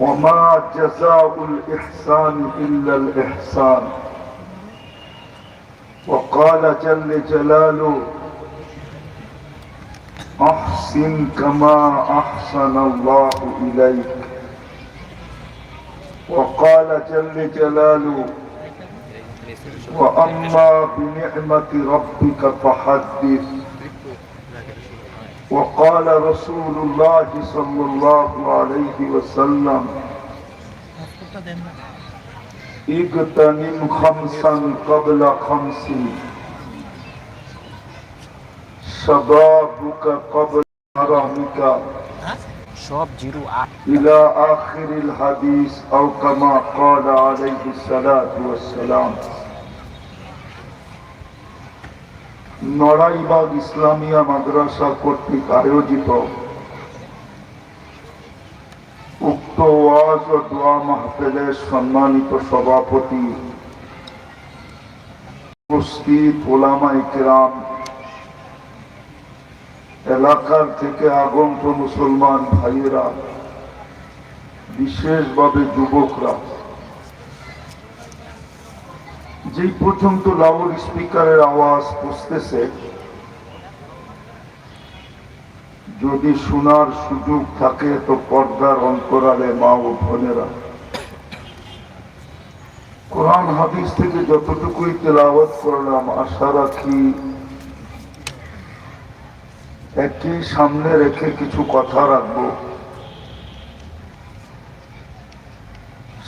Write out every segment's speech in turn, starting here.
وما جزاء الإحسان إلا الإحسان. وقال جل جلاله أحسن كما أحسن الله إليك. وقال جل جلاله وأما بنعمة ربك فحدث. وقال رسول الله صلى الله عليه وسلم اغتنم خمسا قبل خمس. شبابك قبل حرامك. آه. إلى آخر الحديث أو كما قال عليه الصلاة والسلام. নড়াইবাগ ইসলামিয়া মাদ্রাসা কর্তৃক আয়োজিত উক্ত ওয়াজ ও দোয়া মাহফিলের সম্মানিত সভাপতি এলাকার থেকে আগন্ত মুসলমান ভাইয়েরা, বিশেষভাবে যুবকরা যেই পর্যন্ত লাউড স্পিকারের আওয়াজ পৌঁছতেছে যদি শোনার সুযোগ থাকে, তো পর্দার অন্তরালে মা ও বোনেরা। কোরআন হাদিস থেকে যতটুকুই তেলাওয়াত করলাম, আশা রাখি একই সামনে রেখে কিছু কথা রাখব।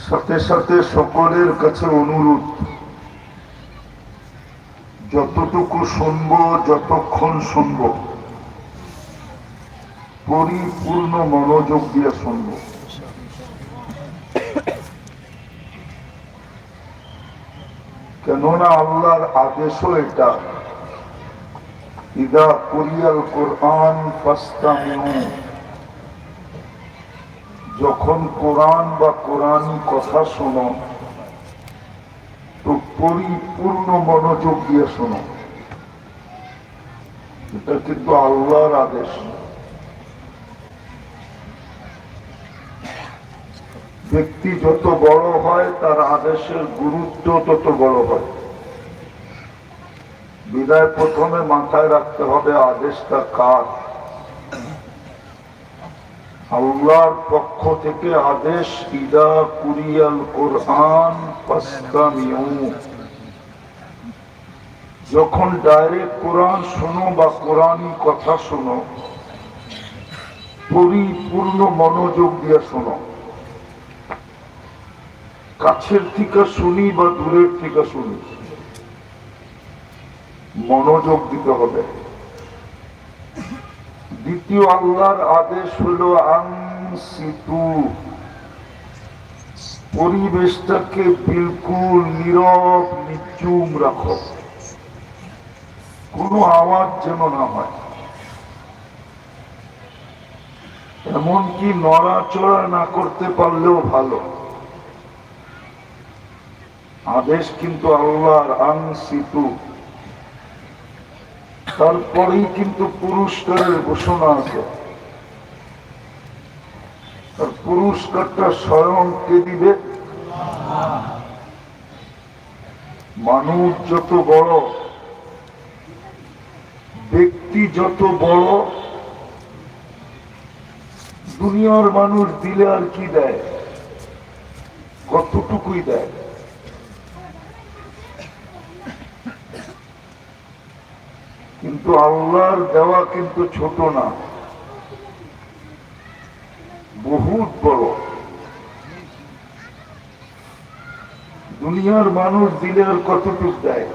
সাথে সাথে সকলের কাছে অনুরোধ যতটুকু শুনব যতক্ষণ শুনব পরিপূর্ণ মনোযোগ দিয়ে শুনব। কেননা আল্লাহর আদেশও এটা। ইদা কুরিয়াল কোরআন যখন কোরআন বা কোরআনই কথা শোনো পরিপূর্ণ মনোযোগ দিয়ে শোনো। এটা কিন্তু আল্লাহর আদেশ। ব্যক্তি যত বড় হয়, তার আদেশের গুরুত্ব তত বড় হয়। বিদায় প্রথমে মাথায় রাখতে হবে, আদেশটা কার? আল্লাহর পক্ষ থেকে আদেশ, ইদা কুরিয়াল কোরআন পাস্তামিউ যখন ডাইরেক্ট কোরআন শোনো বা কোরআনই কথা শোনো, পরিপূর্ণ মনোযোগ দিয়ে শোনো। কাছের থেকে শুনি বা দূরের থেকে শুনি, মনোযোগ দিতে হবে। দ্বিতীয় আল্লাহর আদেশ হলো আংসিতু পরিবেশটাকে বিলকুল নীরব, নিচুম রাখো। কোনো আওয়াজ যেন না হয়। এমনকি নড়াচড়া না করতে পারলেও ভালো। আদেশ কিন্তু আল্লাহর আংসিতু তারপরেই কিন্তু পুরস্কারের ঘোষণা আছে। আর পুরস্কারটা স্বয়ং কে দিবে? মানুষ যত বড় ব্যক্তি যত বড়, দুনিয়ার মানুষ দিলে আর কি দেয়? কতটুকুই দেয়? কিন্তু আল্লাহর দেওয়া কিন্তু ছোট না। বহুত বড়। দুনিয়ার মানুষ দিলে আর কতটুক দেয়?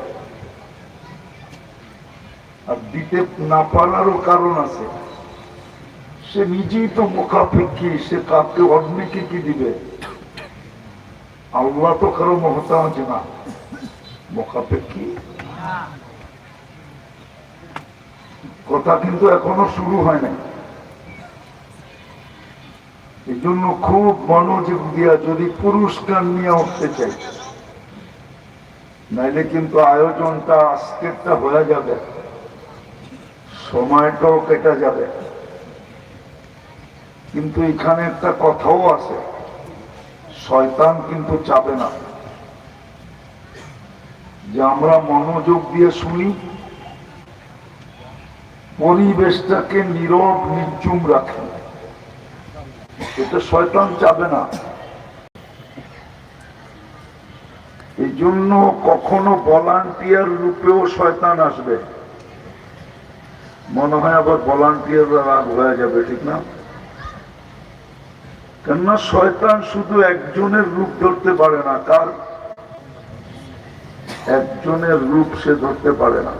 দিতে না পারারও কারণ আছে। সে নিজেই তো মুখাপেক্ষী, সে কাউকে অন্যকে কি দিবে? আল্লাহ তো কারও মহতাজ না। মুখাপেক্ষী? কথা কিন্তু এখনও শুরু হয় নাই। এই জন্য খুব মনোযোগ দিয়া যদি পুরস্কার নিয়ে উঠতে চাই, নাইলে কিন্তু আয়োজনটা আজকেরটা হয়ে যাবে। সময়টাও কেটে যাবে। কিন্তু এখানে একটা কথাও আছে, শয়তান কিন্তু চাবে না। যে আমরা মনোযোগ দিয়ে শুনি, পরিবেশটাকে নীরব, নির্জুম রাখি। এটা শয়তান চাবে না। এই জন্য কখনো ভলান্টিয়ার রূপেও শয়তান আসবে। মনে হয় আবার ভলান্টিয়াররা রাগ হয়ে যাবে, ঠিক না? কেননা শয়তান শুধু একজনের রূপ ধরতে পারে না, কার? একজনের রূপ সে ধরতে পারে না।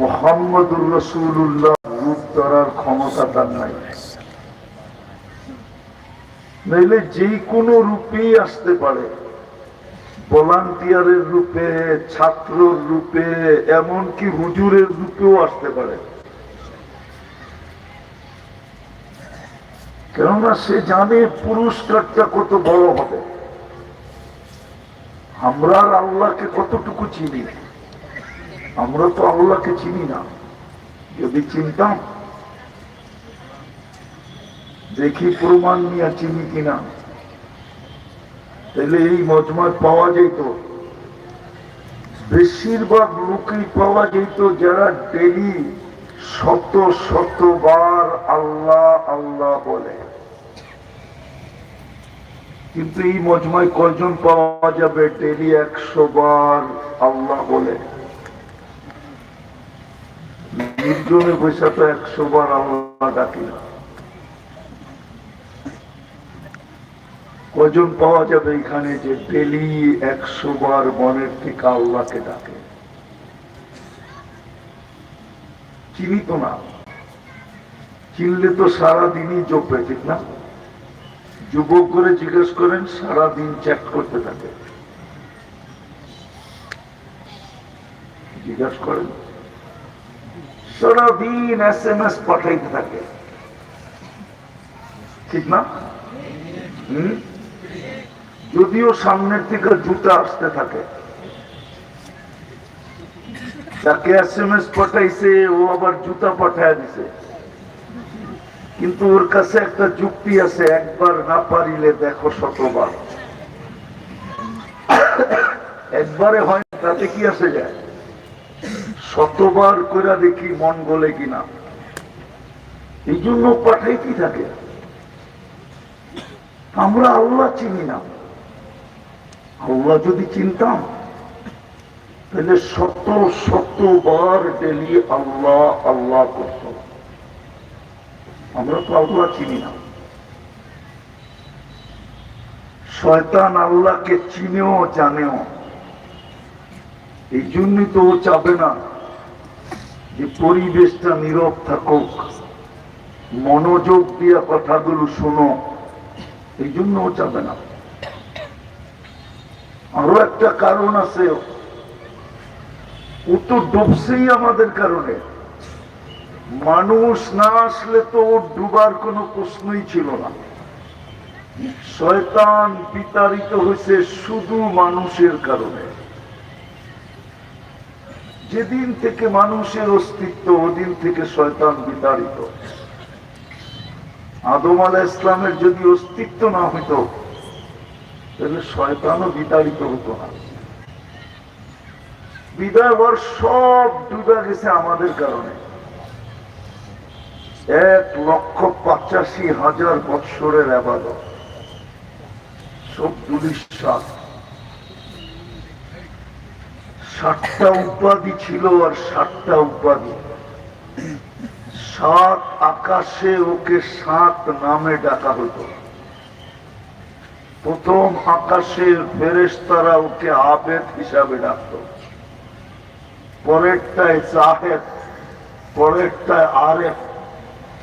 মোহাম্মদুর রসুল্লাহ রূপ ধরার ক্ষমতা তার নাই। নইলে যে কোনো রূপেই আসতে পারে। ভলান্টিয়ারের রূপে, ছাত্রর রূপে, এমনকি হুজুরের রূপেও আসতে পারে। কেননা সে জানে পুরস্কারটা কত বড় হবে। আমরা আল্লাহকে কতটুকু চিনি? আমরা তো আল্লাহকে চিনি না। যদি চিনতাম, দেখি প্রমাণ নিয়ে চিনি কিনা। তাহলে এই মজমায় পাওয়া যেত। বেশিরভাগ লোকই পাওয়া যেত যারা ডেলি শত শতবার আল্লাহ আল্লাহ বলে। কিন্তু এই মজমায় কয়জন পাওয়া যাবে? ডেলি একশো বার আল্লাহ বলে। নির্জনে বৈশা তো একশো বার আল্লাহ ডাকি কজন পাওয়া যাবে এখানে যে ডেলি একশো বার মনের থেকে আল্লাহকে ডাকে। চিনি তো না। চিনলে তো সারাদিনই জপে ঠিক না? যুবক করে জিজ্ঞেস করেন, সারাদিন চ্যাট করতে থাকে। জিজ্ঞেস করেন, সারাদিন এস এম এস পাঠাইতে থাকে। ঠিক না? হুম? যদিও সামনের থেকে জুতা আসতে থাকে। তাকে এস এম এস পাঠাইছে, ও আবার জুতা পাঠায় দিছে। কিন্তু ওর কাছে একটা যুক্তি আছে, একবার না পারিলে দেখো শতবার। একবারে হয়, তাতে কি আসে যায়? শতবার করে দেখি মন গলে কিনা। এই জন্য পাঠাই কি থাকে। আমরা আল্লাহ চিনি না। আল্লাহ যদি চিনতাম তাহলে শত শতবার ডেলি আল্লাহ আল্লাহ করত। আমরা তো আল্লাহ চিনি না। শয়তান আল্লাহকে চিনেও, জানেও। এই জন্যই তো ও চাবে না যে পরিবেশটা নীরব থাকুক, মনোযোগ দিয়া কথাগুলো শোনো। এই জন্য ও চাবে না। আরও একটা কারণ আছে। ও তো ডুবছেই আমাদের কারণে। মানুষ না আসলে তো ওর ডুবার কোনো প্রশ্নই ছিল না। শয়তান বিতাড়িত হয়েছে শুধু মানুষের কারণে। যেদিন থেকে মানুষের অস্তিত্ব, ওদিন থেকে শয়তান বিতাড়িত। আদম আলা ইসলামের যদি অস্তিত্ব না হইত তাহলে শয়তানও বিতাড়িত হতো না। বিদায় বর সব ডুবে গেছে আমাদের কারণে। এক লক্ষ পঁচাশি হাজার বৎসরের আবাদত। সব দুলিশ্বাস ষাটটা উপাধি ছিল আর ষাটটা উপাধি। সাত আকাশে ওকে সাত নামে ডাকা হতো। প্রথম আকাশের ফেরেশতারা ওকে আবেদ হিসাবে ডাকত। পরেরটায় জাহেদ, পরেরটায় আরেফ,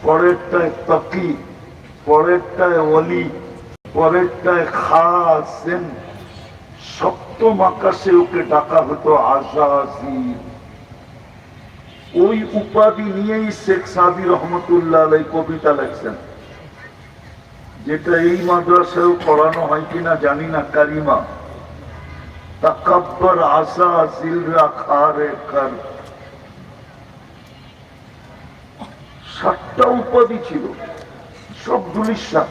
পরেরটায় তকি, পরেরটায় অলি পরেরটায় খাসেন সপ্তম আকাশে ওকে ডাকা হতো আজাজি ওই উপাধি নিয়েই শেখ সাদি রহমতুল্লাহ কবিতা লেখছেন। যেটা এই মাদ্রাসায় পড়ানো হয় কিনা জানি না, কারিমা। তাকাব্বর কর। সাতটা উপাধি ছিল দুলিশা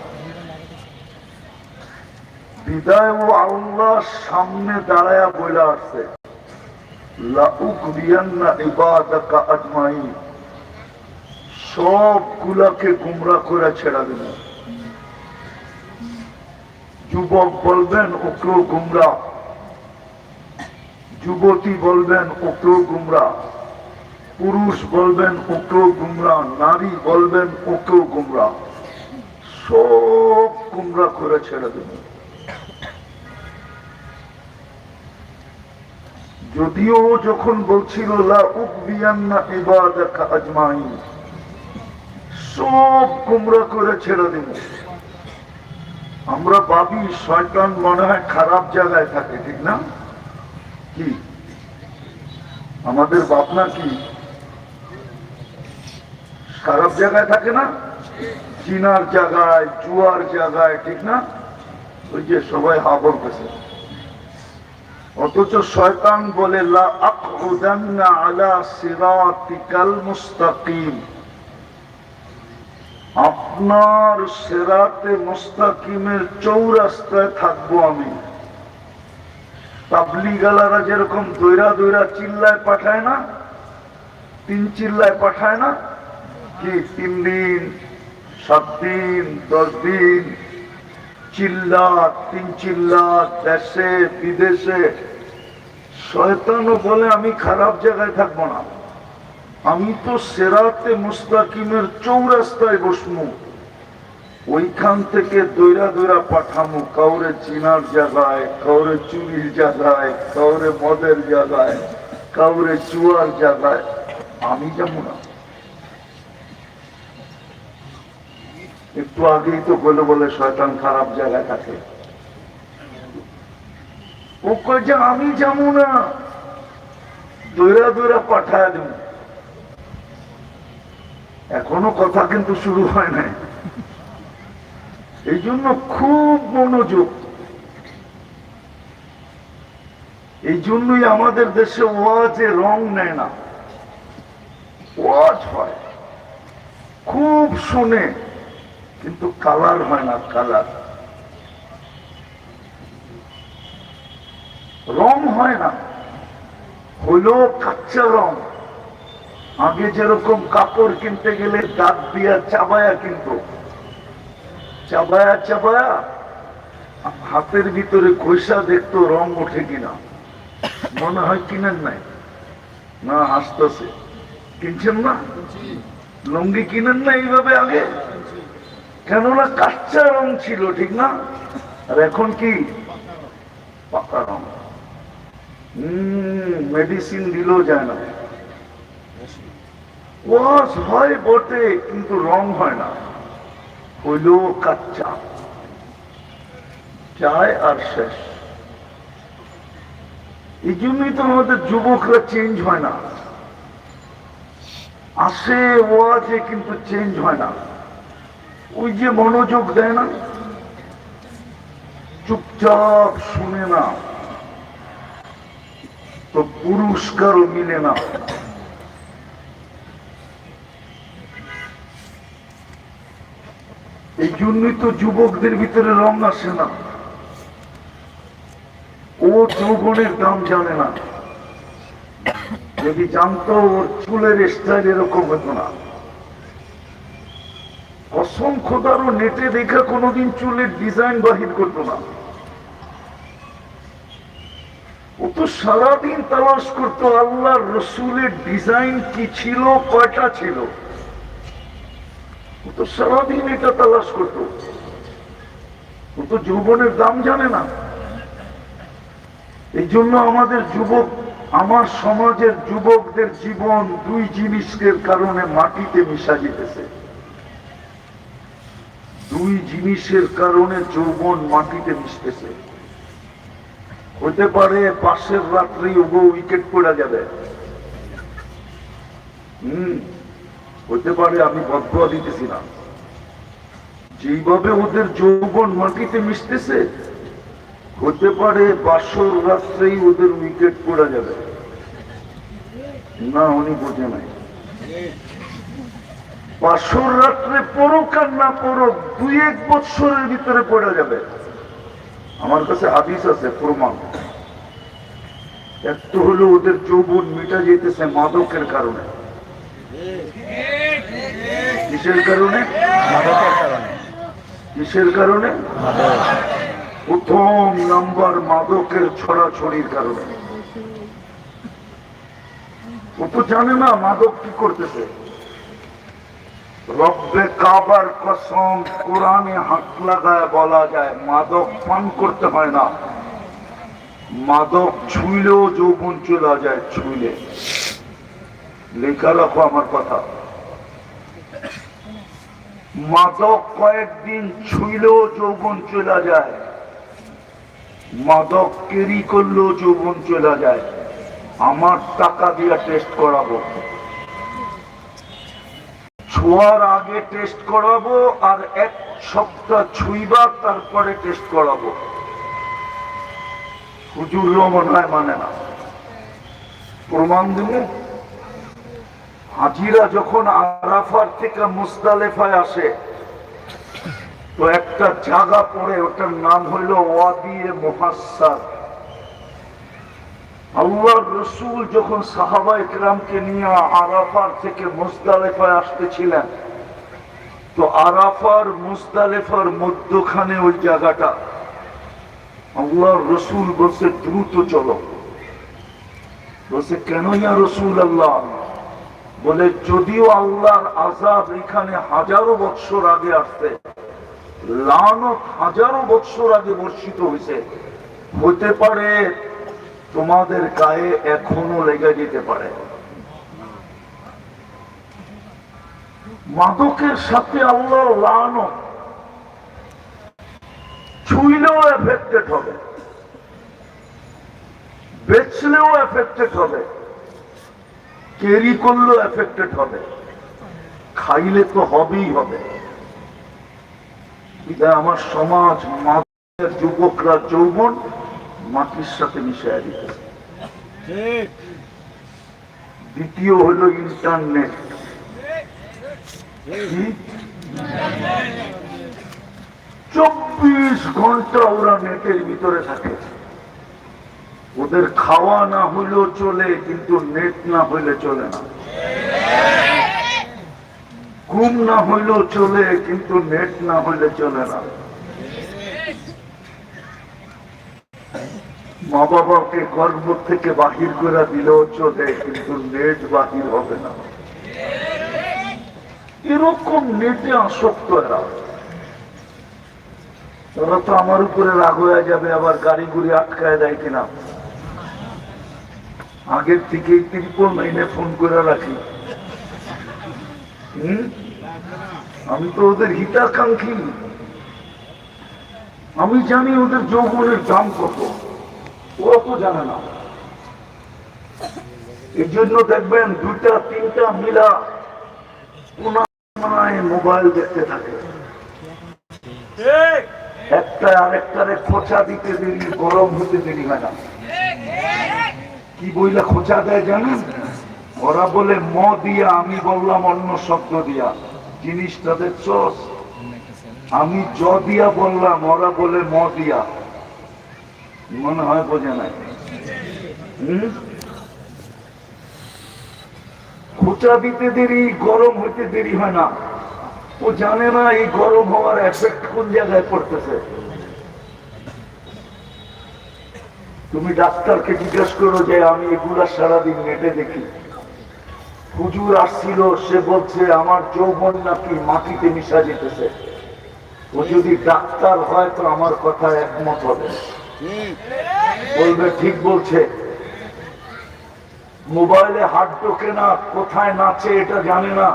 বিদায় ও সামনে দাঁড়ায়া বলে আসছে সবগুলাকে গুমরা করে ছেড়া দিল যুবক বলবেন ওকেও গুমরা। যুবতী বলবেন ওকেও গুমরা। পুরুষ বলবেন ওকেও গুমরা। নারী বলবেন ওকেও গুমরা। সব গুমরা করে ছেড়ে দেবেন যদিও যখন বলছিল সব গুমরা করে ছেড়ে দেব। আমরা ভাবি শয়তান মনে হয় খারাপ জায়গায় থাকে, ঠিক না? কি? আমাদের ভাবনা কি? খারাপ জায়গায় থাকে না? চিনার জায়গায়, জুয়ার জায়গায়, ঠিক না? ওই যে সবাই হা বলতেছে। অথচ শয়তান বলে, লা আলা সিরাতিকাল মুস্তাকিম। আপনার সেরাতে মুস্তাকিমের চৌরাস্তায় থাকব আমি। তাবলি গালারা যেরকম দৈরা দৈরা চিল্লায় পাঠায় না, তিন চিল্লায় পাঠায় না, কি তিন দিন, সাত দিন, দশ দিন, চিল্লা, তিন চিল্লা, দেশে, বিদেশে। শয়তানও বলে আমি খারাপ জায়গায় থাকব না। আমি তো সেরাতে মুস্তাকিমের চৌরাস্তায় বসমু ওইখান থেকে দৈরা দৈরা পাঠামু কাউরে চিনার জায়গায়, কাউরে চুরির জায়গায়, কাউরে মদের জায়গায়, কাউরে চুয়ার জায়গায়। আমি যাব না। একটু আগেই তো বলে বলে শয়তান খারাপ জায়গায় থাকে। ও কয় যে আমি যাব না। দৈরা দৈরা পাঠায় দেব। এখনও কথা কিন্তু শুরু হয় নাই। এই জন্য খুব মনোযোগ। এই জন্যই আমাদের দেশে ওয়াজে রং নেয় না। ওয়াজ হয়। খুব শুনে, কিন্তু কালার হয় না, কালার। রং হয় না। হইল কাচ্চা রং। আগে যেরকম কাপড় কিনতে গেলে দাঁত দিয়া চাবায়া কিন্তু চাবায়া চাবায়া হাতের ভিতরে ঘষা দেখতো রং ওঠে কিনা। মনে হয় কিনেন নাই। না আসতেছে কিনছেন না? লুঙ্গি কিনেন না এইভাবে আগে? কেননা কাচ্চা রং ছিল, ঠিক না? আর এখন কি? পাকা রং। হম মেডিসিন দিলেও যায় না। ওয়াশ হয় বটে, কিন্তু রং হয় না। হইলেও কাচ্চা। চায় আর শেষ। এই জন্যই তো আমাদের যুবকরা চেঞ্জ হয় না। আসে ওয়াজে কিন্তু চেঞ্জ হয় না। ওই যে মনোযোগ দেয় না, চুপচাপ শুনে না। তো পুরস্কারও মিলে না। এই জন্যই তো যুবকদের ভিতরে রং আসে না। ও যৌবনের দাম জানে না। যদি জানতো, ওর চুলের স্টাইল এরকম হতো না। অসংখ্য দারও নেটে দেখে কোনোদিন চুলের ডিজাইন বাহির করতো না। ও তো সারাদিন তালাশ করতো, আল্লাহর রসুলের ডিজাইন কি ছিল, কয়টা ছিল? তো সারাদিন এটা তালাশ করতো। ও তো যৌবনের দাম জানে না। এই জন্য আমাদের যুবক, আমার সমাজের যুবকদের জীবন দুই জিনিসের কারণে মাটিতে মিশা যেতেছে। দুই জিনিসের কারণে যৌবন মাটিতে মিশতেছে। হতে পারে পাশের রাত্রি ওগো উইকেট পড়া যাবে। হম। হতে পারে আমি বদয়া দিতেছি না। যেইভাবে ওদের যৌবন মাটিতে মিশতেছে, হতে পারে বাসর রাত্রেই ওদের উইকেট পড়া যাবে। না, উনি বোঝে নাই। বাসর রাত্রে পড়ুক আর না পড়ুক দুই এক বৎসরের ভিতরে পড়া যাবে। আমার কাছে হাদিস আছে, প্রমাণ। একটু হলো ওদের যৌবন মিটা যেতেছে মাদকের কারণে। কিসের কারণে? মাদকের কারণে। কিসের কারণে? প্রথম নাম্বার মাদকের ছড়াছড়ির কারণে। ও তো জানে না মাদক কি করতেছে। রব্বে কাবার কসম কোরআনে হাত লাগায় বলা যায় মাদক পান করতে হয় না। মাদক ছুইলেও যৌবন চলে যায় ছুইলে। লেখা রাখো আমার কথা। মাদক কয়েকদিন ছুইলেও যৌবন চলে যায়। মাদক কেরি করলেও যৌবন চলে যায়। আমার টাকা দিয়ে টেস্ট করাবো। ছোঁয়ার আগে টেস্ট করাবো আর এক সপ্তাহ ছুইবার তারপরে টেস্ট করাবো। হুজুরও মনে হয় মানে না। প্রমাণ দেব? হাজিরা যখন আরাফার থেকে মুস্তালেফায় আসে, তো একটা জায়গা পড়ে, ওটার নাম হইল ওয়াদিয়ে মুহাসার আল্লাহর রসুল যখন সাহাবা ইকরামকে নিয়ে আরাফার থেকে মুস্তালেফায় আসতেছিলেন, তো আরাফার মুস্তালেফার মধ্যখানে ওই জায়গাটা। আল্লাহর রসুল বলছে, দ্রুত চলো। বলছে, কেন ইয়া রসুল আল্লাহ বলে, যদিও আল্লাহর আজাব এখানে হাজারো বৎসর আগে আসছে, লানত হাজারো বৎসর আগে বর্ষিত হয়েছে হতে পারে তোমাদের গায়ে এখনও লেগে যেতে পারে। মাদকের সাথে আল্লাহ লানত ছুইলেও এফেক্টেড হবে, বেচলেও এফেক্টেড হবে। কেরি করলেও এফেক্টেড হবে। খাইলে তো হবেই হবে। আমার সমাজ, মাদের যুবকরা, যৌবন মাটির সাথে মিশিয়ে দিতেছে। দ্বিতীয় হলো ইন্টারনেট চব্বিশ ঘণ্টা ওরা নেটের ভিতরে থাকে। ওদের খাওয়া না হইলেও চলে, কিন্তু নেট না হইলে চলে না। ঘুম না হইলেও চলে, কিন্তু নেট না হইলে চলে না। মা বাবাকে গর্ভ থেকে বাহির করে দিলেও চলে, কিন্তু নেট বাহির হবে না। এরকম নেটে আসক্ত এরা। ওরা তো আমার উপরে রাগ হয়ে যাবে, আবার গাড়ি গুড়ি আটকায় দেয় কিনা? আগের থেকে ত্রিপল লাইনে ফোন করে রাখি। হুম? আমি তো ওদের হিতাকাঙ্ক্ষী। আমি জানি ওদের যৌবনের দাম কত। ওরা তো জানে না। এই জন্য দেখবেন দুইটা তিনটা মিলা মোবাইল দেখতে থাকে। একটা আরেকটারে খোঁচা দিতে দেরি গরম হতে দেরি হয় না কি বইলা খোঁচা দেয় জানেন? ওরা বলে, ম দিয়া আমি বললাম অন্য শব্দ দিয়া। জিনিস তাদের চস আমি জ দিয়া বললাম, ওরা বলে, ম দিয়া। মনে হয় বোঝে নাই। খোঁচা দিতে দেরি, গরম হইতে দেরি হয় না। ও জানে না এই গরম হওয়ার এফেক্ট কোন জায়গায় পড়তেছে। তুমি ডাক্তারকে জিজ্ঞেস করো যে আমি এগুলা সারাদিন নেটে দেখি। হুজুর আসছিল, সে বলছে, আমার যৌবন নাকি মাটিতে মিশা যেতেছে। ও যদি ডাক্তার হয় তো আমার কথা একমত হবে বলবে, ঠিক বলছে। মোবাইলে হাত ঢোকে না, কোথায় নাচে এটা জানে না।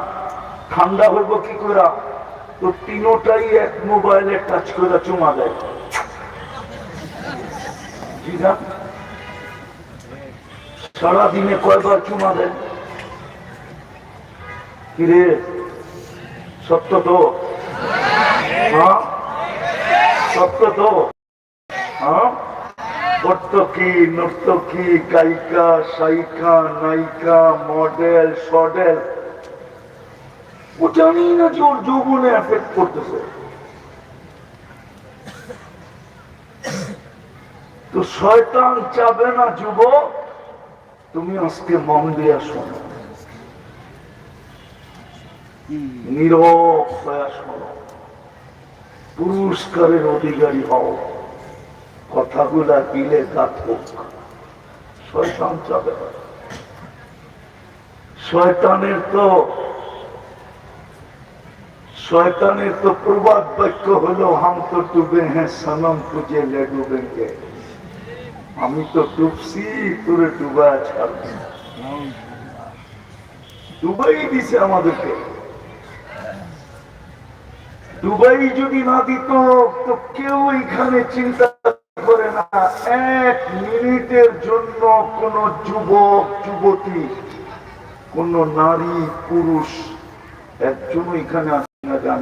ঠান্ডা হইব কি করে তো তিনোটাই এক মোবাইলে টাচ করে চুমা দেয়। সারাদিনে কয়বার চুমা দেয়? কিরে, সত্য তো? হ্যাঁ? সত্য তো? হ্যাঁ? নর্তকী, গায়িকা, সাইকা, নায়িকা, মডেল, সডেল। ও জানি না যে ওর যৌবনে এফেক্ট করতেছে। শয়তান চাবে না, যুবক। তুমি আজকে মন দিয়ে শোনো। নীরব হয়ে শোনো। পুরস্কারের অধিকারী হও। কথাগুলা দিলে গাথক শয়তান চাবে না। শয়তানের তো শয়তানের তো প্রবাদ বাক্য হলো, হাম তো ডুবে হ্যাঁ সনম তুঝে লে ডুবেঙ্গে। আমি তো ডুবছি, তোরে ডুবা ছাড়বো ডুবাই দিছে আমাদেরকে। দুবাই যদি না দিত, তো কেউ এখানে চিন্তা করে না, এক মিনিটের জন্য কোন যুবক, যুবতী, কোন নারী, পুরুষ একজন এখানে